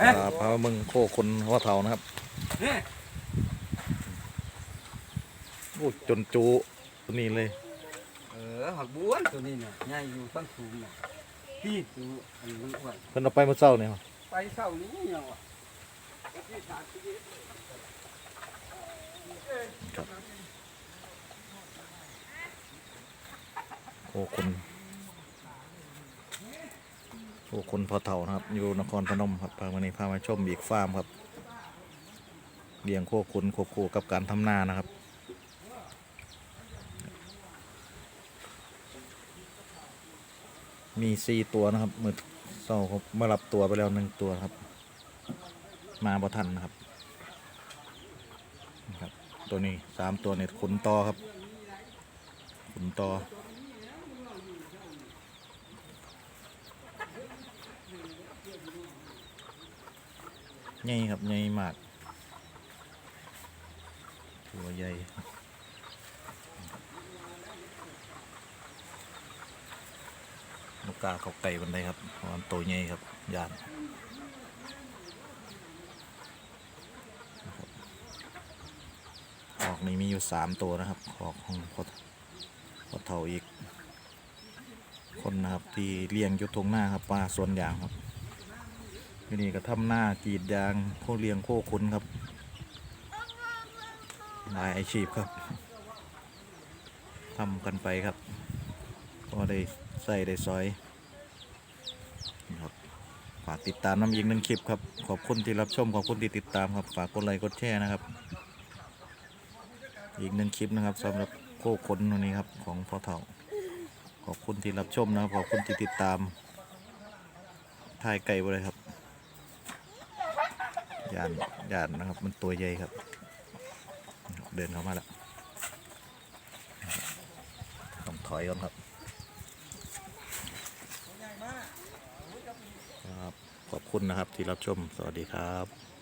พาพามึงโคคนหัวเทานะครับเนี่ยโอ้จนจูตัวนี้เลย เออหักบ้วนตัวนี้เนี่ยใหญ่อยู่ทั้งสูงเนี่ยพี่ตัวอันมันอ้วนเพิ่นเอาไปเมื่อเช้าเนี่ยครับไปเศร้านี้ยังวะโคคน โคคนพอเทานะครับ อยู่นครพนมครับพาวันนี้พามาชมอีกฟาร์มครับเลี้ยงโคคนควบคู่กับการทำนานะครับมีสี่ตัวนะครับ มือเศร้าครับมารับตัวไปแล้วหนึ่งตัวครับ มาบ่ทันนะครับครับ ตัวนี้สามตัวเนี่ยขุนต่อครับขุนต่อ ใหญ่ครับใหญ่มากตัวใหญ่ลูกกาเขาไก่บันไดครับมันตัวใหญ่ครับยานออกนี่มีอยู่สามตัวนะครับออกของพอพอเท่าอีก คนนะครับที่เลี้ยงอยุทงหน้าครับปลาส่วนยางครับ ที่นี่ก็ทำหน้ากรีดยางโคเลียงโคขุนครับหลายอาชีพครับทำกันไปครับก็ได้ใส่ได้ซอยครับฝากติดตามน้ำยิงหนึ่งคลิปครับ ขอบคุณที่รับชม ขอบคุณที่ติดตามครับ ฝากกดไลค์กดแชร์นะครับ อีกหนึ่งคลิปนะครับสำหรับโคคนวันนี้ครับของพ่อเฒ่า ขอบคุณที่รับชมนะครับ ขอบคุณที่ติดตามถ่ายไก่ไปเลยครับ ยานยานนะครับ มันตัวใหญ่ครับ เดินเข้ามาแล้วต้องถอยก่อนครับครับ ขอบคุณนะครับที่รับชม สวัสดีครับ